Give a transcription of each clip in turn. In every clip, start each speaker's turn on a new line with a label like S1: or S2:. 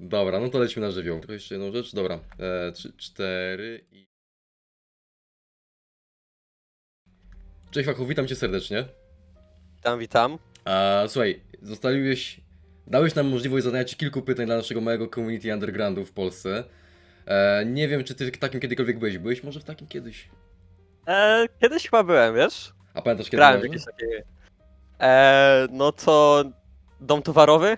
S1: Dobra, no to lecimy na żywioł. Tylko jeszcze jedną rzecz. Dobra. E, trzy, cztery i... Cześć Fachu, witam cię serdecznie.
S2: Witam, witam.
S1: A, słuchaj, zostawiłeś... Dałeś nam możliwość zadania ci kilku pytań dla naszego małego community undergroundu w Polsce. E, nie wiem, czy ty w takim kiedykolwiek byłeś. Byłeś może w takim kiedyś?
S2: E, kiedyś chyba byłem, wiesz?
S1: A pamiętasz kiedy
S2: Grałem w
S1: może?
S2: jakieś takie... E, no to... Dom towarowy?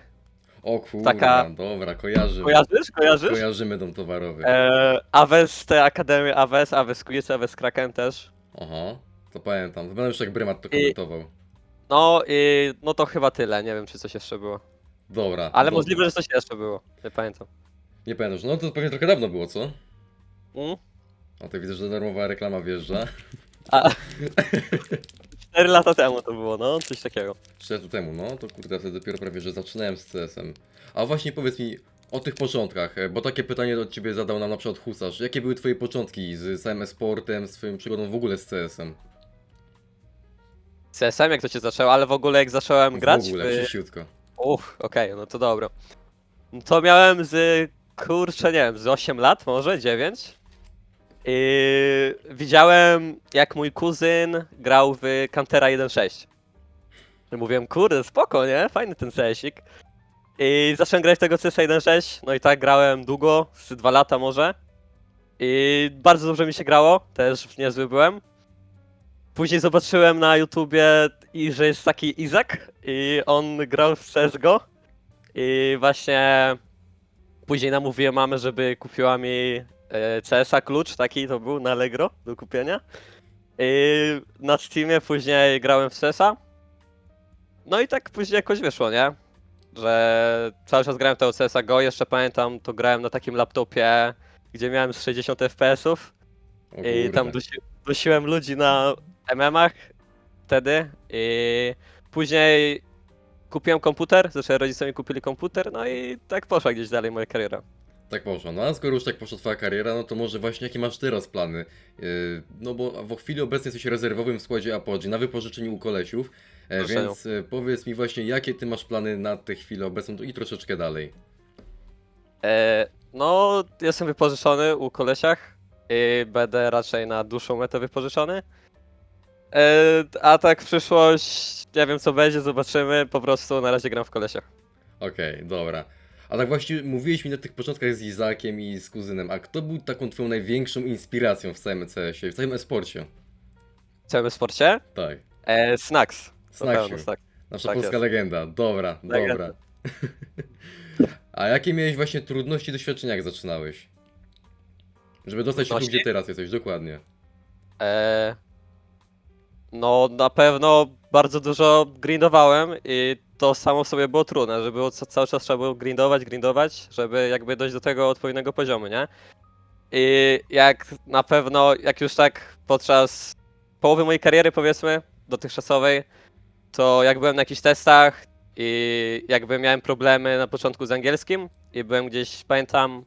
S1: O kurwa,
S2: taka-
S1: dobra, kojarzymy.
S2: Kojarzysz? Kojarzysz?
S1: Kojarzymy dom towarowy.
S2: E, Aves, te akademie Aves, Aves Quiz, Aves Kraken też.
S1: Aha, to pamiętam. Pamiętam już jak Brymat to
S2: I-
S1: komentował.
S2: No i... No to chyba tyle, nie wiem czy coś jeszcze było.
S1: Dobra.
S2: Ale
S1: dobra.
S2: możliwe, że coś jeszcze było. Nie pamiętam.
S1: Nie pamiętasz, no to pewnie trochę dawno było, co?
S2: Mm?
S1: A to widzę, że darmowa reklama wjeżdża.
S2: A... 4 lata temu to było, no, coś takiego.
S1: 3 lata temu, no to kurde, ja wtedy dopiero prawie, że zaczynałem z CS-em. A właśnie powiedz mi o tych początkach, e, bo takie pytanie od ciebie zadał nam na przykład Husarz. Jakie były twoje początki z samym sportem, z twoją przygodą w ogóle z CS-em?
S2: CSM jak to się zaczęło, ale w ogóle jak zacząłem grać...
S1: W ogóle,
S2: w-
S1: przysiutko.
S2: Uff, okej, no to dobro. No To miałem z, kurczę, nie wiem, z 8 lat może, 9. I widziałem, jak mój kuzyn grał w Cantera 1.6. I mówiłem, kurde, spoko, nie? Fajny ten CS-ik. I zacząłem grać w tego CS 1.6, no i tak grałem długo, z 2 lata może. I bardzo dobrze mi się grało, też niezły byłem. Później zobaczyłem na YouTubie, i że jest taki Izak i on grał w CSGO i właśnie później namówiłem mamę, żeby kupiła mi CS-a klucz, taki to był na Allegro do kupienia. I na Steamie później grałem w CS-a. No i tak później jakoś wyszło, nie? Że cały czas grałem tego CS-a Go, jeszcze pamiętam, to grałem na takim laptopie, gdzie miałem z 60 FPS-ów. I tam dusi, dusiłem ludzi na MM-ach wtedy i później kupiłem komputer, zresztą rodzice mi kupili komputer, no i tak poszła gdzieś dalej moja kariera.
S1: Tak poszło. No a skoro już tak poszła twoja kariera, no to może właśnie jakie masz teraz plany? Yy, no bo w chwili obecnej jesteś rezerwowym w składzie Apogee na wypożyczeniu u kolesiów, e,
S2: Proszę.
S1: więc e, powiedz mi właśnie jakie ty masz plany na tę chwilę obecną i troszeczkę dalej.
S2: E, no, jestem wypożyczony u kolesiach i będę raczej na dłuższą metę wypożyczony. E, a tak w przyszłość, nie wiem co będzie, zobaczymy, po prostu na razie gram w kolesiach.
S1: Okej, dobra. A tak właśnie mówiłeś mi na tych początkach z Izakiem i z kuzynem, a kto był taką twoją największą inspiracją w całym CS-ie, w całym e-sporcie?
S2: W całym sporcie?
S1: Tak.
S2: E, Snacks.
S1: Snaksiu, nasza
S2: tak
S1: polska
S2: jest.
S1: legenda. Dobra,
S2: Legenda.
S1: dobra. A jakie miałeś właśnie trudności i doświadczenia, jak zaczynałeś? Żeby dostać się tu,
S2: Trudności?
S1: gdzie teraz jesteś, dokładnie.
S2: E, no na pewno bardzo dużo grindowałem i to samo w sobie było trudne, żeby było ca- cały czas trzeba było grindować, grindować, żeby jakby dojść do tego odpowiedniego poziomu, nie? I jak na pewno, jak już tak podczas połowy mojej kariery powiedzmy, dotychczasowej, to jak byłem na jakichś testach i jakby miałem problemy na początku z angielskim i byłem gdzieś, pamiętam,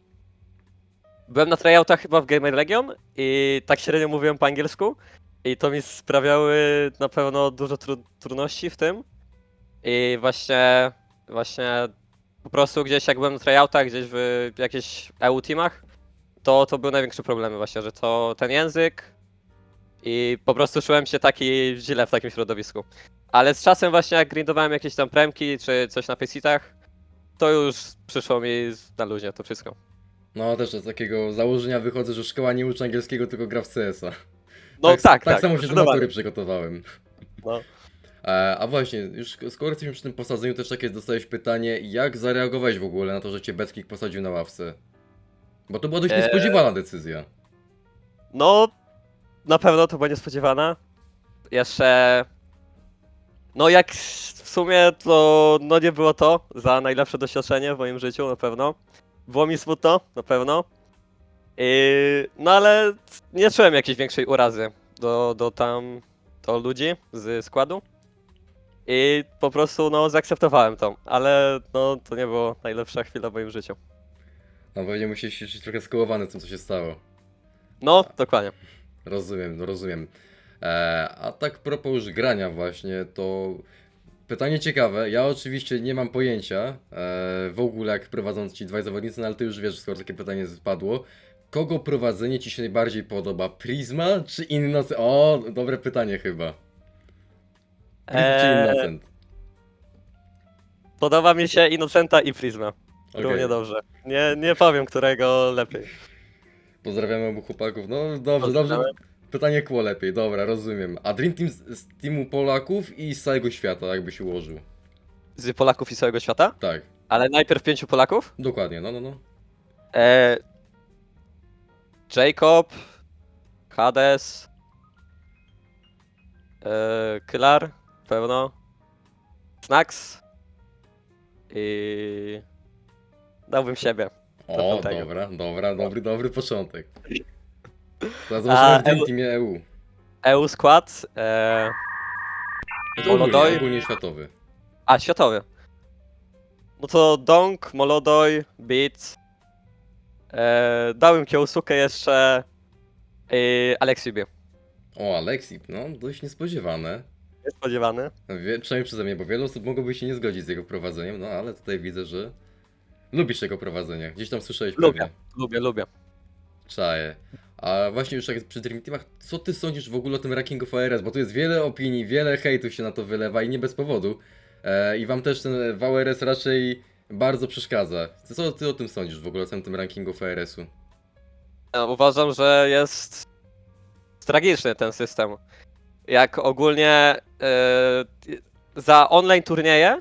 S2: byłem na tryoutach chyba w Gamer Legion i tak średnio mówiłem po angielsku i to mi sprawiały na pewno dużo tru trudności w tym. I właśnie, właśnie po prostu gdzieś jak byłem na tryoutach, gdzieś w jakichś EU teamach, to, to były największe problemy właśnie, że to ten język i po prostu czułem się taki źle w takim środowisku. Ale z czasem właśnie jak grindowałem jakieś tam premki czy coś na faceitach, to już przyszło mi na luzie to wszystko.
S1: No też z takiego założenia wychodzę, że szkoła nie uczy angielskiego, tylko gra w CS-a.
S2: No tak, tak.
S1: Tak samo się do matury przygotowałem.
S2: No.
S1: E, a właśnie, już skoro jesteśmy przy tym posadzeniu, też takie dostałeś pytanie, jak zareagowałeś w ogóle na to, że cię Beckik posadził na ławce? Bo to była dość
S2: Eee.
S1: niespodziewana decyzja.
S2: No, na pewno to była niespodziewana. Jeszcze. No, jak w sumie to no nie było to za najlepsze doświadczenie w moim życiu, na pewno. Było mi smutno, na pewno. I, no ale nie czułem jakiejś większej urazy do, do tam do ludzi z składu. I po prostu no zaakceptowałem to, ale no to nie było najlepsza chwila w moim życiu.
S1: No pewnie musiałeś się czuć trochę skołowany tym, co się stało.
S2: No, dokładnie.
S1: Rozumiem, no rozumiem. E, a tak propos już grania właśnie, to Pytanie ciekawe. Ja oczywiście nie mam pojęcia e, w ogóle, jak prowadzą ci dwaj zawodnicy, no ale ty już wiesz, skoro takie pytanie spadło. Kogo prowadzenie ci się najbardziej podoba? Prisma czy Innocent? O, dobre pytanie chyba.
S2: Eee,
S1: Innocent?
S2: podoba mi się Innocenta i Prisma.
S1: Okej.
S2: Równie dobrze. Nie, nie powiem, którego lepiej.
S1: Pozdrawiamy obu chłopaków. No dobrze, dobrze. Pytanie kło lepiej, dobra, rozumiem. A Dream Team z, z teamu Polaków i z całego świata, jakby się ułożył.
S2: Z Polaków i całego świata?
S1: Tak,
S2: Ale najpierw pięciu Polaków.
S1: dokładnie, no, no, no.
S2: E, Jacob, Hades, e, Kylar, pewno, Snax i dałbym siebie.
S1: O, dobra, dobra, dobry, dobry początek. Teraz
S2: A,
S1: zobaczymy w Dream
S2: EU
S1: Teamie EU.
S2: EU Skład, e,
S1: Ogólnie,
S2: Molodoj,
S1: ogólnie światowy.
S2: a światowy. No to Dong, Molodoj, Beat, e, dałem Kiosuke jeszcze i Alexibi.
S1: O, Alexip, no, dość niespodziewane.
S2: Niespodziewany.
S1: Wie, przynajmniej przeze mnie, bo wiele osób mogłoby się nie zgodzić z jego prowadzeniem, no ale tutaj widzę, że lubisz jego prowadzenie. Gdzieś tam słyszałeś
S2: Lubię,
S1: pewnie.
S2: lubię, lubię.
S1: Czaję. A właśnie już jak przy Dream Teamach, co ty sądzisz w ogóle o tym rankingu VRS? Bo tu jest wiele opinii, wiele hejtu się na to wylewa i nie bez powodu. E, I wam też ten VRS raczej bardzo przeszkadza. Co ty o tym sądzisz w ogóle o całym tym rankingu VRS-u?
S2: Ja uważam, że jest tragiczny ten system. Jak ogólnie e, za online turnieje,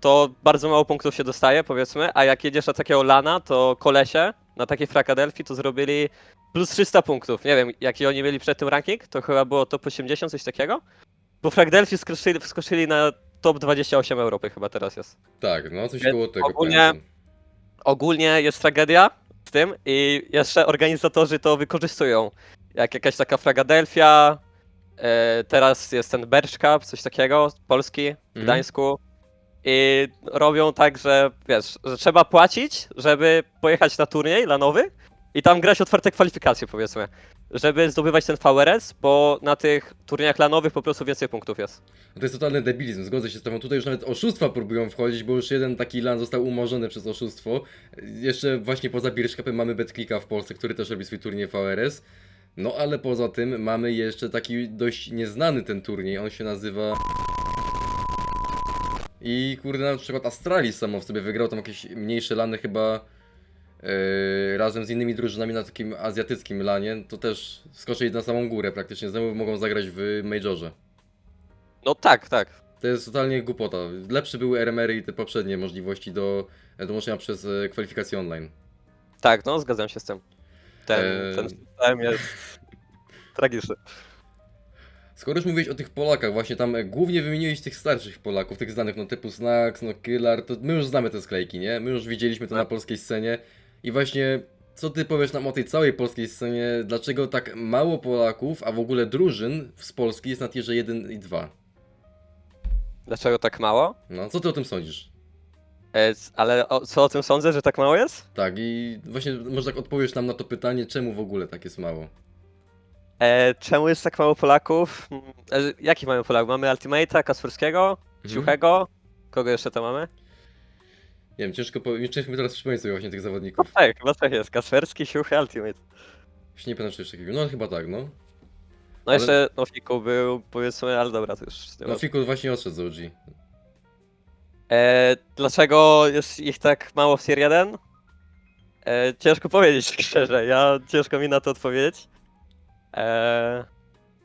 S2: to bardzo mało punktów się dostaje, powiedzmy, a jak jedziesz na takiego lana, to kolesie na takiej Frakadelfii to zrobili plus 300 punktów. Nie wiem, jaki oni mieli przed tym ranking, to chyba było top 80, coś takiego. Bo Frakadelfii skoczyli, wskoczyli na top 28 Europy chyba teraz jest.
S1: Tak, no coś
S2: Więc
S1: koło tego.
S2: ogólnie-
S1: pamiętam.
S2: ogólnie jest tragedia z tym i jeszcze organizatorzy to wykorzystują. Jak jakaś taka Fragadelfia, e, teraz jest ten Berch Cup, coś takiego, polski, w
S1: Mhm.
S2: Gdańsku. I robią tak, że wiesz, że trzeba płacić, żeby pojechać na turniej lanowy i tam grać otwarte kwalifikacje, powiedzmy. Żeby zdobywać ten VRS, bo na tych turniejach lanowych po prostu więcej punktów jest.
S1: To jest totalny debilizm, zgodzę się z tobą. Tutaj już nawet oszustwa próbują wchodzić, bo już jeden taki lan został umorzony przez oszustwo. Jeszcze właśnie poza Birchkapem mamy BetClicka w Polsce, który też robi swój turniej VRS. No ale poza tym mamy jeszcze taki dość nieznany ten turniej, on się nazywa... I kurde, na przykład Astralis samo w sobie wygrał tam jakieś mniejsze lany chyba yy, razem z innymi drużynami na takim azjatyckim lanie, to też skoczyli na samą górę praktycznie, znowu mogą zagrać w Majorze.
S2: No tak, tak.
S1: To jest totalnie głupota. Lepsze były RMR i te poprzednie możliwości do dołączenia przez e, kwalifikacje online.
S2: Tak, no zgadzam się z tym. Ten, ten system jest tragiczny.
S1: Skoro już mówiłeś o tych Polakach, właśnie tam e, głównie wymieniłeś tych starszych Polaków, tych znanych, no typu Snax, no Killar, to my już znamy te sklejki, nie? My już widzieliśmy to na
S2: Tak.
S1: polskiej scenie i właśnie co ty powiesz nam o tej całej polskiej scenie, dlaczego tak mało Polaków, a w ogóle drużyn z Polski jest na tierze 1 i 2?
S2: Dlaczego tak mało?
S1: No, co ty o tym sądzisz?
S2: E, c- ale o, co o tym sądzę, że tak mało jest?
S1: Tak, i właśnie może tak odpowiesz nam na to pytanie, czemu w ogóle tak jest mało?
S2: E, czemu jest tak mało Polaków? Mm, E, jakich mamy Polaków? Mamy Ultimate'a, Kasperskiego,
S1: Mhm.
S2: Ciuchego. Kogo jeszcze tam mamy?
S1: Nie wiem, ciężko, po... ciężko mi teraz przypomnieć sobie właśnie tych
S2: No
S1: zawodników.
S2: tak, chyba tak jest. Kasperski, Ciuchy, Ultimate.
S1: Już nie pamiętam, czy jeszcze takiego. No chyba tak, no.
S2: No
S1: Ale-
S2: jeszcze Nofiku był, powiedzmy, ale dobra, to już nie
S1: No. Fiku właśnie odszedł z OG.
S2: E, dlaczego jest ich tak mało w Tier 1? E, ciężko powiedzieć, szczerze. Ja ciężko mi na to odpowiedzieć. E,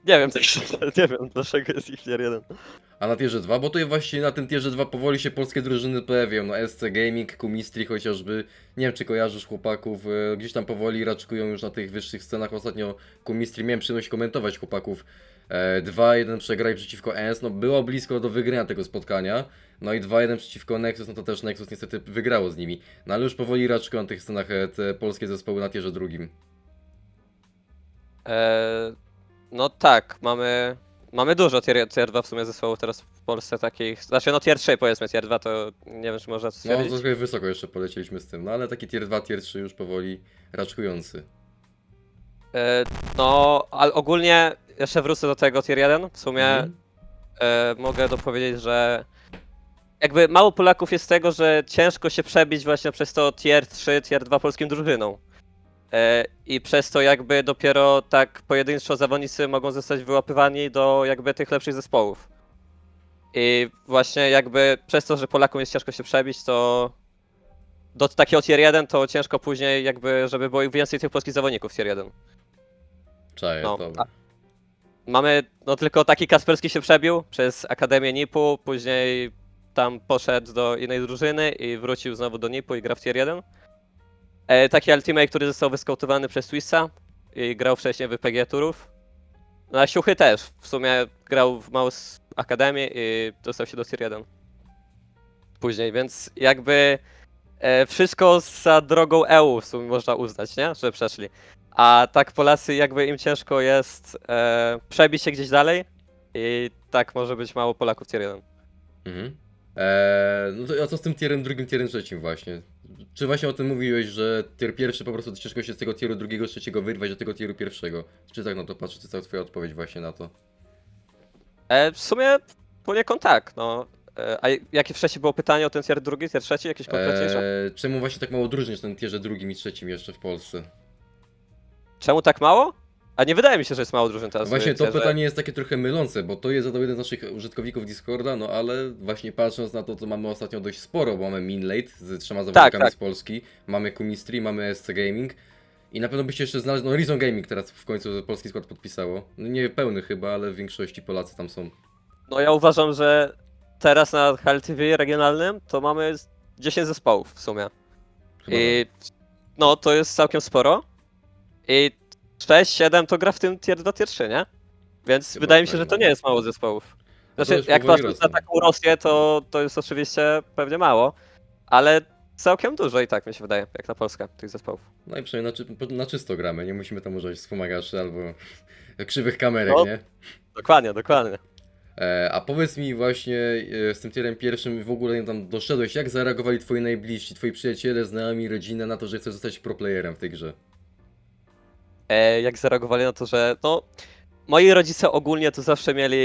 S2: nie wiem, tak nie wiem, dlaczego jest ich Tier 1.
S1: A na tierze 2, bo tutaj właśnie na tym tierze 2 powoli się polskie drużyny pojawiają. No SC Gaming, Kumistri chociażby. Nie wiem, czy kojarzysz chłopaków. e, Gdzieś tam powoli raczkują już na tych wyższych scenach. Ostatnio Kumistri miałem przyjemność komentować chłopaków. E, 2-1 przegrali przeciwko ENS. No było blisko do wygrania tego spotkania. No i 2-1 przeciwko Nexus, no to też Nexus niestety wygrało z nimi. No ale już powoli raczkują na tych scenach e, te polskie zespoły na tierze drugim.
S2: E, no tak, mamy, mamy dużo tier, tier 2 w sumie zespołów teraz w Polsce takich. Znaczy, no tier 3 powiedzmy, tier 2 to nie wiem, czy można to
S1: No
S2: stwierdzić.
S1: trochę wysoko jeszcze polecieliśmy z tym. No ale taki tier 2, tier 3 już powoli raczkujący.
S2: E, no, ale ogólnie jeszcze wrócę do tego tier 1. W sumie
S1: Mhm.
S2: e, mogę dopowiedzieć, że jakby mało Polaków jest tego, że ciężko się przebić właśnie przez to tier 3, tier 2 polskim drużyną. E, I przez to jakby dopiero tak pojedynczo zawodnicy mogą zostać wyłapywani do jakby tych lepszych zespołów. I właśnie jakby przez to, że Polakom jest ciężko się przebić, to do takiego tier 1 to ciężko później jakby, żeby było więcej tych polskich zawodników tier 1.
S1: Czaję,
S2: No,
S1: dobra.
S2: a- Mamy, no tylko taki Kasperski się przebił przez Akademię NIP-u, później tam poszedł do innej drużyny i wrócił znowu do NIP-u i gra w tier 1. E, taki Ultimate, który został wyskautowany przez Twista i grał wcześniej w PG Turów. No a Siuchy też, w sumie grał w Mouse Akademii i dostał się do tier 1. Później, więc jakby e, wszystko za drogą EU w sumie można uznać, nie? Że przeszli. A tak Polacy jakby im ciężko jest e, przebić się gdzieś dalej i tak może być mało Polaków tier 1.
S1: Mhm. Eee, no to a co z tym tierem drugim, tierem trzecim właśnie? Czy właśnie o tym mówiłeś, że tier pierwszy po prostu ciężko się z tego tieru drugiego, trzeciego wyrwać do tego tieru pierwszego? Czy tak na to patrzę, czy to twoja odpowiedź właśnie na to?
S2: E, w sumie poniekąd tak, no. E, a jakie wcześniej było pytanie o ten tier drugi, tier trzeci, jakieś konkretniejsze?
S1: Eee, czemu właśnie tak mało w tym tierze drugim i trzecim jeszcze w Polsce?
S2: Czemu tak mało? A nie wydaje mi się, że jest mało drużyn teraz.
S1: Właśnie to pytanie jest takie trochę mylące, bo to jest zadał jeden z naszych użytkowników Discorda, no ale właśnie patrząc na to, co mamy ostatnio dość sporo, bo mamy Minlate z trzema zawodnikami
S2: tak.
S1: z Polski, mamy Kumistri, mamy SC Gaming i na pewno byście jeszcze znaleźli, no Reason Gaming teraz w końcu polski skład podpisało. No nie pełny chyba, ale w większości Polacy tam są.
S2: No ja uważam, że teraz na HLTV regionalnym to mamy 10 zespołów w sumie.
S1: Chyba
S2: I no to jest całkiem sporo. I 6, 7 to gra w tym tier 2, tier 3, nie? Więc
S1: Chyba
S2: wydaje mi
S1: tak,
S2: się, że
S1: no.
S2: to nie jest mało zespołów.
S1: No
S2: Znaczy,
S1: już
S2: jak
S1: powoli
S2: patrząc na
S1: rosną.
S2: taką Rosję, to, to jest oczywiście pewnie mało, ale całkiem dużo i tak mi się wydaje, jak na Polskę, tych zespołów.
S1: No i przynajmniej na, czy, na czysto gramy, nie musimy tam używać wspomagaczy albo krzywych kamerek,
S2: No.
S1: nie?
S2: Dokładnie, dokładnie.
S1: E, a powiedz mi właśnie e, z tym tierem pierwszym w ogóle tam doszedłeś, jak zareagowali twoi najbliżsi, twoi przyjaciele, znajomi, rodzina na to, że chcesz zostać proplayerem w tej grze?
S2: E, jak zareagowali na to, że no, moi rodzice ogólnie to zawsze mieli,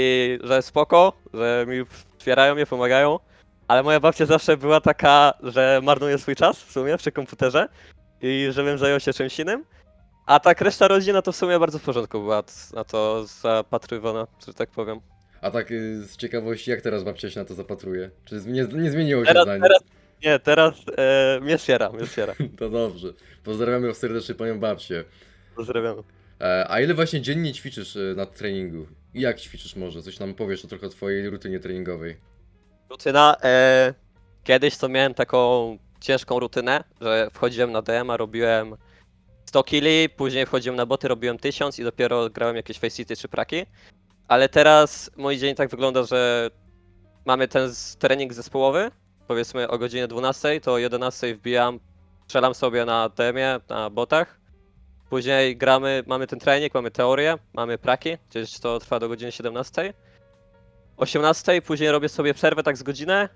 S2: że spoko, że mi wspierają mnie, pomagają, ale moja babcia zawsze była taka, że marnuje swój czas w sumie przy komputerze i żebym zajął się czymś innym. A tak reszta rodzina to w sumie bardzo w porządku była na to zapatrywana, że tak powiem.
S1: A tak y, z ciekawości, jak teraz babcia się na to zapatruje? Czy z- nie, nie zmieniło się
S2: Teraz,
S1: zdanie?
S2: teraz, nie, teraz e, mnie wspiera, mnie wspiera.
S1: To dobrze. Pozdrawiamy serdecznie panią babcię.
S2: Pozdrawiam.
S1: E, a ile właśnie dziennie ćwiczysz e, na treningu? I jak ćwiczysz może? Coś nam powiesz o trochę o twojej rutynie treningowej.
S2: Rutyna. E, kiedyś to miałem taką ciężką rutynę, że wchodziłem na DM, a robiłem 100 killi, później wchodziłem na boty, robiłem 1000 i dopiero grałem jakieś facecity czy praki. Ale teraz mój dzień tak wygląda, że mamy ten trening zespołowy, powiedzmy o godzinie 12, to o 11 wbijam, strzelam sobie na DM-ie, na botach. Później gramy, mamy ten trening, mamy teorię, mamy praki, gdzieś to trwa do godziny 17. 18, później robię sobie przerwę tak z godzinę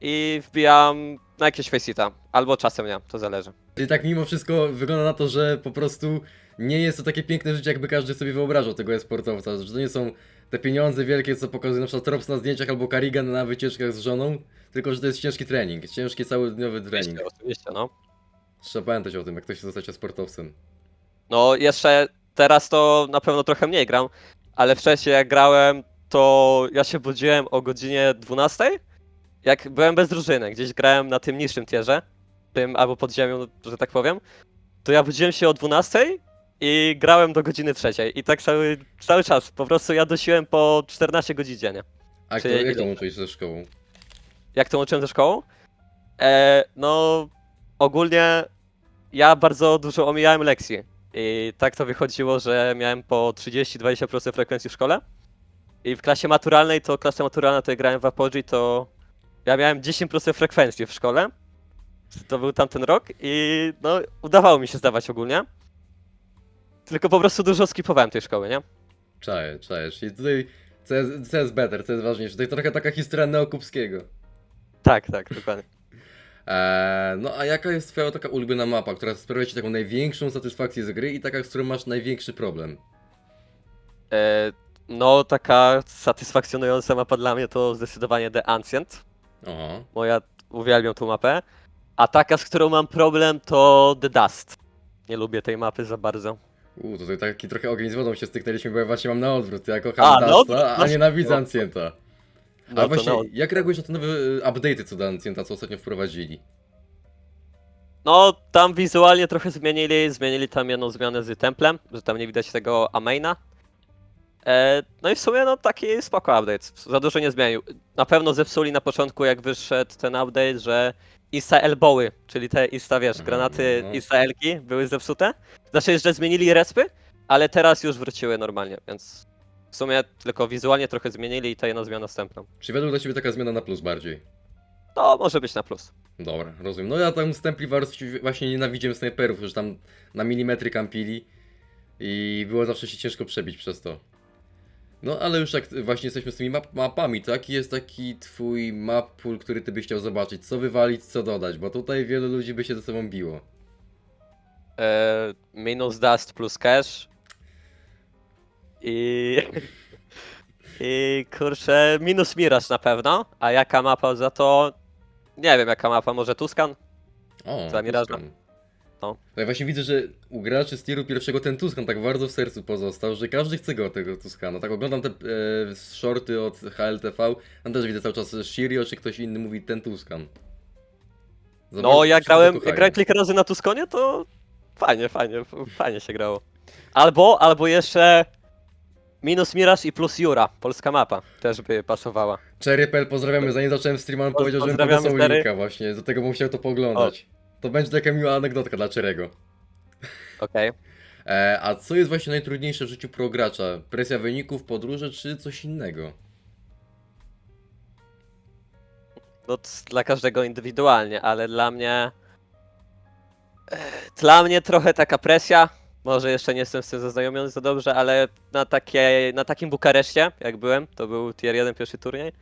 S2: i wbijam na jakieś faceta, albo czasem nie, to zależy.
S1: Czyli tak mimo wszystko wygląda na to, że po prostu nie jest to takie piękne życie, jakby każdy sobie wyobrażał tego e-sportowca, że to nie są te pieniądze wielkie, co pokazuje na przykład Trops na zdjęciach albo Karigan na wycieczkach z żoną, tylko że to jest ciężki trening, ciężki całodniowy trening.
S2: Oczywiście, oczywiście, no.
S1: Trzeba pamiętać o tym, jak ktoś chce zostać e-sportowcem.
S2: No jeszcze teraz to na pewno trochę mniej gram, ale wcześniej jak grałem, to ja się budziłem o godzinie 12, jak byłem bez drużyny, gdzieś grałem na tym niższym tierze, tym albo pod ziemią, że tak powiem, to ja budziłem się o 12 i grałem do godziny trzeciej i tak cały, cały czas, po prostu ja dosiłem po 14 godzin dziennie.
S1: A jak to,
S2: Czy-
S1: jak to łączyć ze szkołą?
S2: jak to łączyłem ze szkołą? E, no, ogólnie ja bardzo dużo omijałem lekcji. I tak to wychodziło, że miałem po 30-20% frekwencji w szkole. I w klasie maturalnej, to klasa maturalna, to ja grałem w Apogee, to ja miałem 10% frekwencji w szkole. To był tamten rok i no, udawało mi się zdawać ogólnie. Tylko po prostu dużo skipowałem tej szkoły, nie?
S1: Czaję, czaję, czyli tutaj co jest, co jest better, co jest ważniejsze, to trochę taka historia Neokupskiego.
S2: Tak, tak, dokładnie.
S1: Eee, no a jaka jest twoja taka ulubiona mapa, która sprawia ci taką największą satysfakcję z gry i taka, z którą masz największy problem?
S2: E, no, taka satysfakcjonująca mapa dla mnie to zdecydowanie The Ancient.
S1: Aha.
S2: bo ja uwielbiam tą mapę. A taka, z którą mam problem, to The Dust. Nie lubię tej mapy za bardzo.
S1: U, tutaj taki trochę ogień z wodą się styknęliśmy, bo ja właśnie mam na odwrót. Ja kocham
S2: A,
S1: Dusta,
S2: odwrót,
S1: a
S2: właśnie.
S1: nienawidzę Ancienta.
S2: No
S1: A
S2: to
S1: właśnie,
S2: no.
S1: jak reagujesz na te nowe y, update'y co do Ancienta, co ostatnio wprowadzili?
S2: No, tam wizualnie trochę zmienili, zmienili tam jedną zmianę z templem, że tam nie widać tego Amaina. E, no i w sumie no taki spoko update, za dużo nie zmienił. Na pewno zepsuli na początku jak wyszedł ten update, że Insta elbowy, czyli te Insta, wiesz,
S1: Mhm,
S2: granaty
S1: no.
S2: Insta elki były zepsute. Znaczy, że zmienili respy, ale teraz już wróciły normalnie, więc w sumie tylko wizualnie trochę zmienili i ta jedna zmiana następną.
S1: Czy według dla Ciebie taka zmiana na plus bardziej?
S2: To może być na plus.
S1: Dobra, rozumiem. No ja tam z Templiwars właśnie nienawidziłem snajperów, że tam na milimetry kampili i było zawsze się ciężko przebić przez to. No ale już jak właśnie jesteśmy z tymi map mapami, to jaki jest taki twój map pool, który ty byś chciał zobaczyć? Co wywalić, co dodać? Bo tutaj wielu ludzi by się ze sobą biło.
S2: E, minus dust plus cash. I. I kurczę, minus Miraż na pewno. A jaka mapa za to? Nie wiem, jaka mapa, może Tuskan?
S1: O,
S2: Za Miraża.
S1: Tuscan.
S2: No.
S1: Ja właśnie widzę, że u graczy z tieru pierwszego ten Tuskan tak bardzo w sercu pozostał, że każdy chce go tego Tuskana. Tak oglądam te e, shorty od HLTV, tam też widzę cały czas Shirio czy ktoś inny mówi ten Tuskan. Za
S2: No,
S1: bardzo
S2: ja
S1: wszyscy
S2: grałem,
S1: kochają.
S2: grałem kilka razy na Tuskonie, to fajnie, fajnie, fajnie się grało. Albo, albo jeszcze minus Miraż i plus Jura, polska mapa, też by pasowała.
S1: Cherrypel, pozdrawiamy, zanim zacząłem streama, on powiedział, żebym
S2: pozdrawiamy,
S1: podesłał
S2: stary.
S1: linka właśnie, do tego bym chciał to pooglądać. To będzie taka miła anegdotka dla Cherego.
S2: Okej.
S1: E, a co jest właśnie najtrudniejsze w życiu progracza? Presja wyników, podróże czy coś innego?
S2: No to jest dla każdego indywidualnie, ale dla mnie. e, Dla mnie trochę taka presja. Może jeszcze nie jestem z tym zaznajomiony za dobrze, ale na, takiej, na takim Bukareszcie, jak byłem, to był tier 1 pierwszy turniej,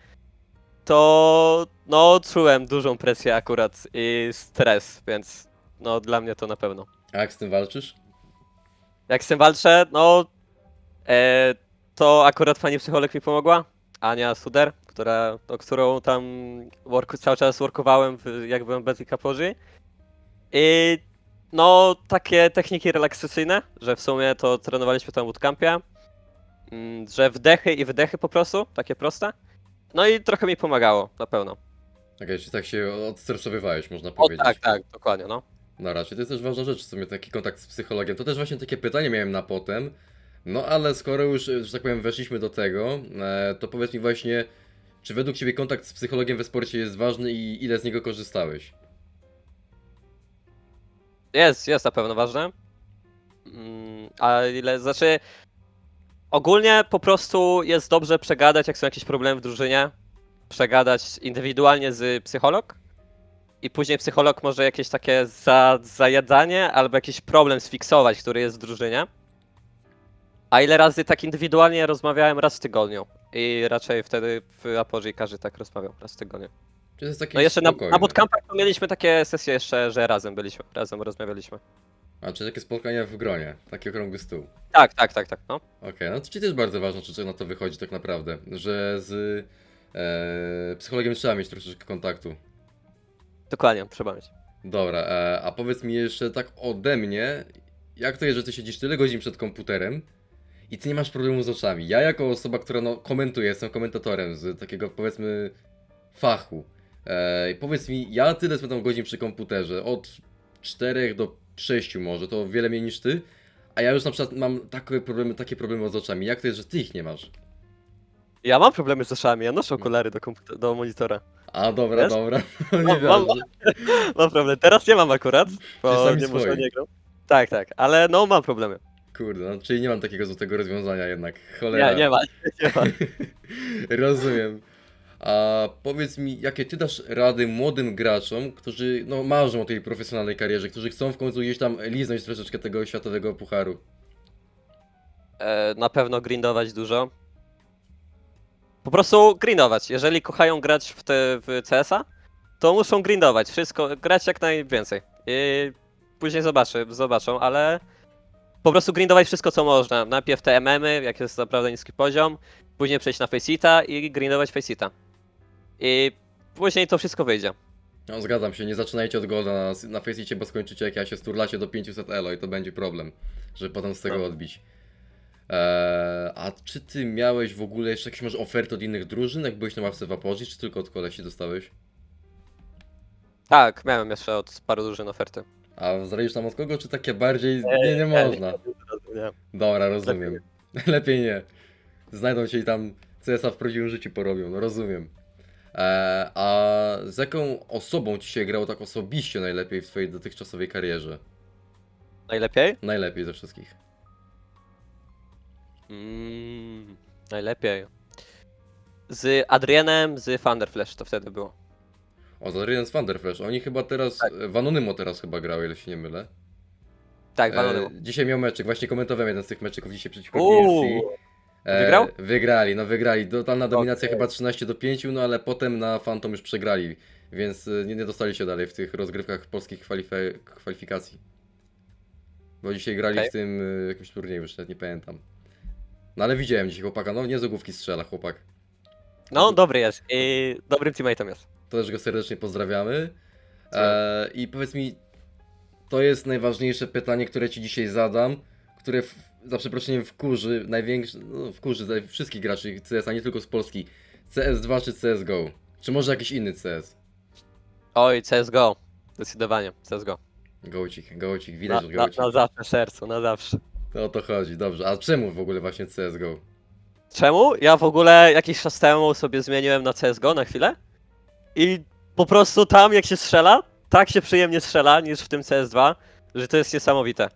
S2: to no czułem dużą presję akurat i stres, więc no dla mnie to na pewno.
S1: A jak z tym walczysz?
S2: Jak z tym walczę, no e, to akurat pani psycholog mi pomogła, Ania Suder, która, no, którą tam work, cały czas workowałem, w, jak byłem bez Kaporzy. I no takie techniki relaksacyjne, że w sumie to trenowaliśmy tam w bootcampie, mm, że wdechy i wydechy po prostu, takie proste. No i trochę mi pomagało, na pewno.
S1: Okej, czy tak się odstresowywałeś, można
S2: O
S1: powiedzieć.
S2: tak, tak, dokładnie, no.
S1: No raczej, to jest też ważna rzecz, w sumie taki kontakt z psychologiem. To też właśnie takie pytanie miałem na potem. No ale skoro już, że tak powiem, weszliśmy do tego, e, to powiedz mi właśnie, czy według Ciebie kontakt z psychologiem we sporcie jest ważny i ile z niego korzystałeś?
S2: Jest, jest na pewno ważne. Mm, A ile, znaczy ogólnie po prostu jest dobrze przegadać, jak są jakieś problemy w drużynie, przegadać indywidualnie z psycholog i później psycholog może jakieś takie za, zajadanie albo jakiś problem sfiksować, który jest w drużynie. A ile razy tak indywidualnie rozmawiałem raz w tygodniu i raczej wtedy w Apogee każdy tak rozmawiał raz w tygodniu.
S1: Czy to jest takie
S2: No jeszcze na,
S1: spokojne?
S2: na bootcampach to mieliśmy takie sesje jeszcze, że razem byliśmy, razem rozmawialiśmy.
S1: A czy takie spotkania w gronie, taki okrągły stół?
S2: Tak, tak, tak, tak, no.
S1: Okej, no to ci też bardzo ważne, czy na to wychodzi tak naprawdę, że z e, psychologiem trzeba mieć troszeczkę kontaktu.
S2: Dokładnie, trzeba mieć.
S1: Dobra, e, a powiedz mi jeszcze tak ode mnie, jak to jest, że ty siedzisz tyle godzin przed komputerem i ty nie masz problemu z oczami? Ja jako osoba, która no, komentuje, jestem komentatorem z takiego powiedzmy fachu. E, powiedz mi, ja tyle spędzam godzin przy komputerze, od 4 do 6 może, to wiele mniej niż ty, a ja już na przykład mam takie problemy, takie problemy z oczami. Jak to jest, że ty ich nie masz?
S2: Ja mam problemy z oczami, ja noszę okulary do, komputer- do monitora.
S1: A dobra,
S2: Wiesz?
S1: dobra, nie
S2: Mam- mam-. Mam problem. Teraz nie mam akurat, bo
S1: Czasami
S2: nie muszę
S1: swoje.
S2: nie. Tak, tak, ale no mam problemy.
S1: Kurde, no, czyli nie mam takiego złotego rozwiązania jednak, cholera.
S2: Nie, nie ma, nie ma.
S1: Rozumiem. A powiedz mi, jakie ty dasz rady młodym graczom, którzy no, marzą o tej profesjonalnej karierze, którzy chcą w końcu gdzieś tam liznąć troszeczkę tego światowego pucharu?
S2: E, na pewno grindować dużo. Po prostu grindować. Jeżeli kochają grać w, te, w CS-a, to muszą grindować. Wszystko, grać jak najwięcej. I później zobaczy, zobaczą, ale po prostu grindować wszystko co można. Najpierw te MM-y, jak jest naprawdę niski poziom, później przejść na Faceita i grindować Faceita. I później to wszystko wyjdzie.
S1: No zgadzam się, nie zaczynajcie od golda na, na Faceicie, bo skończycie jak ja się sturlacie do 500 elo i to będzie problem, żeby potem z tego
S2: No.
S1: odbić. Eee, a czy ty miałeś w ogóle jeszcze jakieś może oferty od innych drużyn, jak byłeś na ławce w Aporzy, czy tylko od kolesi dostałeś?
S2: Tak, miałem jeszcze od paru drużyn oferty.
S1: A zdradzisz nam od kogo, czy takie bardziej... Nie, nie można. Dobra, rozumiem. Lepiej nie. Znajdą się i tam CS-a w prawdziwym życiu porobią, no rozumiem. Eee, a z jaką osobą ci się grało tak osobiście najlepiej w twojej dotychczasowej karierze?
S2: Najlepiej?
S1: Najlepiej ze wszystkich.
S2: Mm, najlepiej. Z Adrienem, z Thunderflash to wtedy było.
S1: O, to Adrian z Thunderflash. Oni chyba teraz,
S2: Tak.
S1: w Anonymo teraz chyba grały, ile się nie mylę.
S2: Tak,
S1: E,
S2: e,
S1: dzisiaj miał meczek, właśnie komentowałem jeden z tych meczyków dzisiaj przeciwko
S2: Uuu,
S1: PLC.
S2: Wygrał?
S1: Wygrali, no wygrali. Totalna dominacja
S2: Okej.
S1: chyba 13 do 5, no ale potem na Phantom już przegrali, więc e, nie, nie dostali się dalej w tych rozgrywkach polskich kwalif- kwalifikacji. Bo dzisiaj grali
S2: Okej.
S1: w tym e, jakimś turnieju, już nie pamiętam. No ale widziałem dzisiaj chłopaka, no nie z ogówki strzela chłopak.
S2: No, dobry jest i dobrym teammate'em jest.
S1: To też go serdecznie pozdrawiamy. E, I powiedz mi, to jest najważniejsze pytanie, które ci dzisiaj zadam, które za przeproszeniem wkurzy największy, no wkurzy za wszystkich graczy CS, a nie tylko z Polski. CS2 czy CSGO? Czy może jakiś inny CS?
S2: Oj, CSGO. Zdecydowanie, CSGO.
S1: Gołcik, gołcik,
S2: Na,
S1: widać, że
S2: na,
S1: gołcik.
S2: na zawsze sercu, na zawsze.
S1: To o to chodzi, dobrze. A czemu w ogóle właśnie CSGO?
S2: Czemu? Ja w ogóle jakiś czas temu sobie zmieniłem na CSGO na chwilę i po prostu tam jak się strzela, tak się przyjemnie strzela niż w tym CS2, że to jest niesamowite.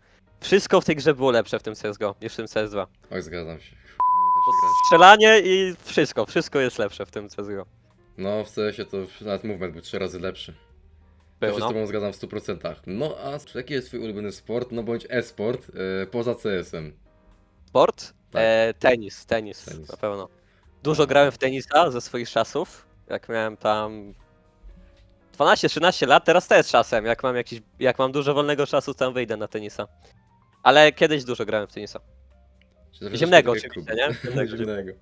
S2: Wszystko w tej grze było lepsze w tym CSGO niż w tym CS2.
S1: Oj, zgadzam się.
S2: To strzelanie i wszystko, wszystko jest lepsze w tym CSGO.
S1: No, w CS-ie to nawet movement był trzy razy lepszy. To
S2: Był,
S1: się z
S2: no.
S1: tobą zgadzam w 100%. No a jaki jest twój ulubiony sport, no bądź e-sport, e, poza CS-em?
S2: Sport?
S1: Tak.
S2: E, tenis, tenis,
S1: Tenis.
S2: na pewno. Dużo grałem w tenisa ze swoich czasów, jak miałem tam 12-13 lat, teraz też czasem, jak mam jakiś, jak mam dużo wolnego czasu, tam wyjdę na tenisa. Ale kiedyś dużo grałem w tenisa.
S1: Czy
S2: Ziemnego oczywiście, nie? Ziemnego,
S1: Ziemnego.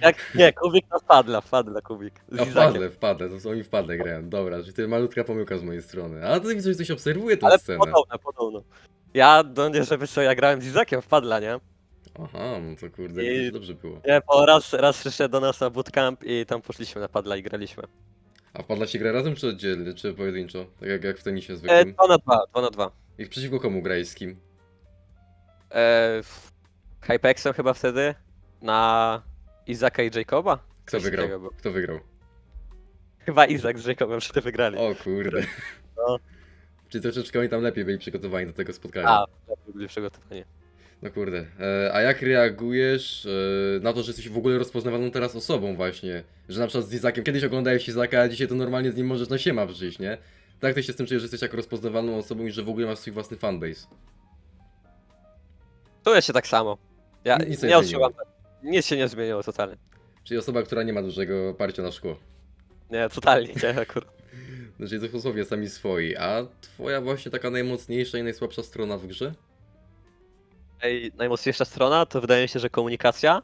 S2: Jak, nie, kubik na wpadla, wpadla kubik. Z
S1: A
S2: Izakiem.
S1: wpadle, wpadle, to oni wpadle grałem. Dobra, czyli to malutka pomyłka z mojej strony. A ty widzę, że ktoś obserwuje tę
S2: Ale
S1: scenę.
S2: podobno, podobno. Ja, no nie, żeby co, ja grałem z Izakiem wpadla, nie?
S1: Aha, no to kurde,
S2: I-
S1: że dobrze było.
S2: Nie, bo raz, raz przyszedł do nas na bootcamp i tam poszliśmy na padla i graliśmy.
S1: A wpadla się gra razem czy oddzielnie, czy pojedynczo? Tak jak, jak w tenisie
S2: E,
S1: zwykłym.
S2: 2 na 2, 2 na 2.
S1: I przeciwko komu grałeś z kim?
S2: E, Hypexem chyba wtedy na Izaka i Jacoba?
S1: Kto
S2: Coś takiego
S1: wygrał?
S2: było.
S1: Kto wygrał?
S2: Chyba Izak z Jacobem wtedy wygrali.
S1: O kurde.
S2: No.
S1: Czyli troszeczkę oni tam lepiej byli przygotowani do tego spotkania.
S2: A, byli przygotowani.
S1: No kurde. E, a jak reagujesz e, na to, że jesteś w ogóle rozpoznawaną teraz osobą właśnie? Że na przykład z Izakiem, kiedyś oglądałeś Izaka, a dzisiaj to normalnie z nim możesz na siema przyjść, nie? Tak ty się z tym czujesz, że jesteś jako rozpoznawalną osobą i że w ogóle masz swój własny fanbase.
S2: Czuję się tak samo. Ja
S1: Nic
S2: nie
S1: nie
S2: odczuwam. Nic się nie zmieniło totalnie.
S1: Czyli osoba, która nie ma dużego parcia na szkło.
S2: Nie, totalnie, nie, akurat.
S1: Znaczy to dosłownie sami swoi. A twoja właśnie taka najmocniejsza i najsłabsza strona w grze?
S2: Ej, najmocniejsza strona to wydaje mi się, że komunikacja.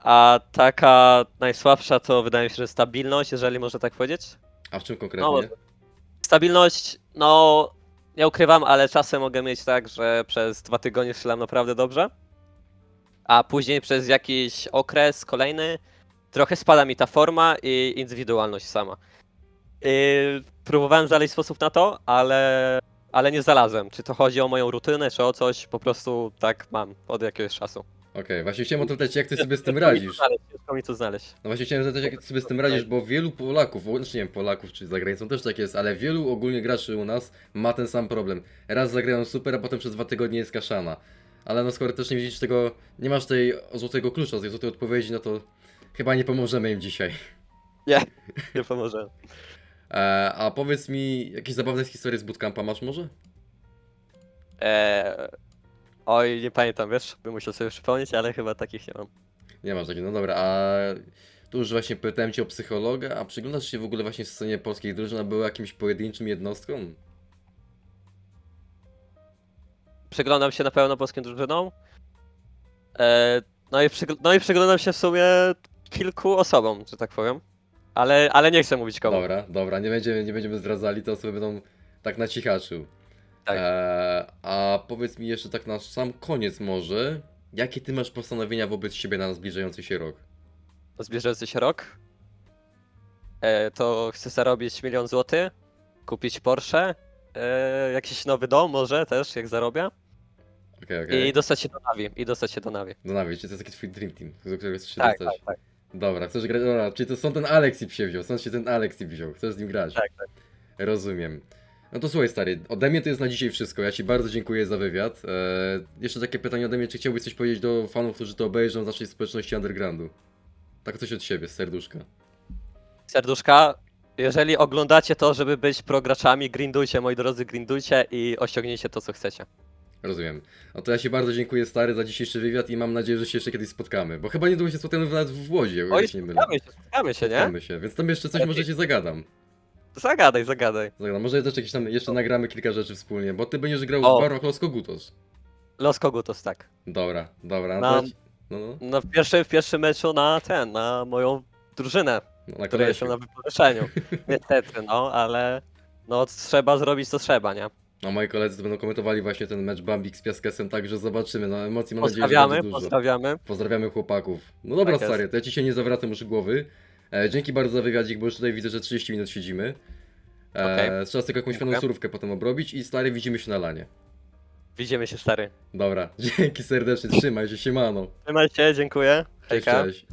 S2: A taka najsłabsza to wydaje mi się, że stabilność, jeżeli można tak powiedzieć.
S1: A w czym konkretnie?
S2: No, Stabilność, no nie ukrywam, ale czasem mogę mieć tak, że przez dwa tygodnie strzelam naprawdę dobrze, a później przez jakiś okres kolejny trochę spada mi ta forma i indywidualność sama. Próbowałem znaleźć sposób na to, ale, ale nie znalazłem. Czy to chodzi o moją rutynę, czy o coś, po prostu tak mam od jakiegoś czasu.
S1: Okej, właśnie chciałem o to pytać, jak ty sobie z tym radzisz?
S2: Ciężko mi to znaleźć.
S1: No właśnie chciałem zapytać, jak ty sobie z tym radzisz, bo wielu Polaków, znaczy nie wiem, Polaków czy za granicą też tak jest, ale wielu ogólnie graczy u nas ma ten sam problem. Raz zagrają super, a potem przez dwa tygodnie jest kaszana. Ale no skoro też nie widzisz tego, nie masz tej złotego klucza, tej złotej odpowiedzi, no to chyba nie pomożemy im dzisiaj.
S2: Nie, nie pomoże.
S1: E, a powiedz mi, jakieś zabawne historie z bootcampa masz może?
S2: Eee, oj, nie pamiętam, wiesz, bym musiał sobie przypomnieć, ale chyba takich nie mam.
S1: Nie masz takich, no dobra, a tu już właśnie pytałem cię o psychologa, a przyglądasz się w ogóle właśnie w scenie polskiej drużyny, a jakimś pojedynczym jednostką?
S2: Przyglądam się na pewno polskim drużynom. Eee, no, i przygl- no i przyglądam się w sumie kilku osobom, że tak powiem. Ale, ale nie chcę mówić komu.
S1: Dobra, dobra, nie będziemy, nie będziemy zdradzali, to osoby będą tak na cichaczu.
S2: Tak.
S1: Eee, a powiedz mi jeszcze tak na sam koniec może, jakie ty masz postanowienia wobec siebie na zbliżający się rok?
S2: Zbliżający się rok. E, to chcę zarobić milion złotych, kupić Porsche, e, jakiś nowy dom może też, jak zarobię.
S1: Okej, okej.
S2: I dostać się do Navi. I dostać się do Navi.
S1: No na wiecie, to jest taki twój dream team, do którego chcesz się
S2: Tak,
S1: dostać.
S2: tak, tak.
S1: Dobra, chcesz grać, dobra, czyli to stąd ten Alexi się wziął, stąd się ten Alexi wziął, chcesz z nim grać.
S2: Tak, tak.
S1: Rozumiem. No to słuchaj stary, ode mnie to jest na dzisiaj wszystko, ja ci bardzo dziękuję za wywiad. Eee, jeszcze takie pytanie ode mnie, czy chciałbyś coś powiedzieć do fanów, którzy to obejrzą z naszej społeczności undergroundu? Tak coś od siebie, z serduszka.
S2: Serduszka, jeżeli oglądacie to, żeby być prograczami, grindujcie, moi drodzy, grindujcie i osiągnijcie to, co chcecie.
S1: Rozumiem. No to ja ci bardzo dziękuję stary za dzisiejszy wywiad i mam nadzieję, że się jeszcze kiedyś spotkamy. Bo chyba niedługo się spotkamy nawet w Łodzi,
S2: Oj,
S1: się
S2: spotkamy się, spotkamy się, nie?
S1: Spotkamy się, więc tam jeszcze coś może ci zagadam.
S2: Zagadaj, zagadaj.
S1: zagadam. Może też jakieś tam jeszcze nagramy kilka rzeczy wspólnie, bo ty będziesz grał
S2: O.
S1: w Baroch Los Kogutos.
S2: Los Kogutos, tak.
S1: Dobra, dobra. No, to ci- no, no,
S2: No w pierwszym, w pierwszym meczu na ten, na moją drużynę,
S1: no, na
S2: która
S1: kolesiu.
S2: jestem na wypożyczeniu. Niestety, no, ale no trzeba zrobić co trzeba, nie?
S1: No moi koledzy to będą komentowali właśnie ten mecz Bambik z Piaskesem, także zobaczymy. No emocji mam nadzieję, że
S2: Pozdrawiamy,
S1: będzie dużo.
S2: pozdrawiamy.
S1: Pozdrawiamy chłopaków. No dobra
S2: Tak jest.
S1: stary, to ja ci się nie zawracam już głowy. E, dzięki bardzo za wywiadzik, bo już tutaj widzę, że 30 minut siedzimy. E,
S2: Okej.
S1: Trzeba tylko jakąś fajną
S2: Dziękuję.
S1: surówkę potem obrobić i stary widzimy się na lanie.
S2: Widzimy się, stary.
S1: Dobra, dzięki serdecznie, trzymaj się, siemano.
S2: Trzymaj się, dziękuję.
S1: Cześć,
S2: Hejka.
S1: cześć.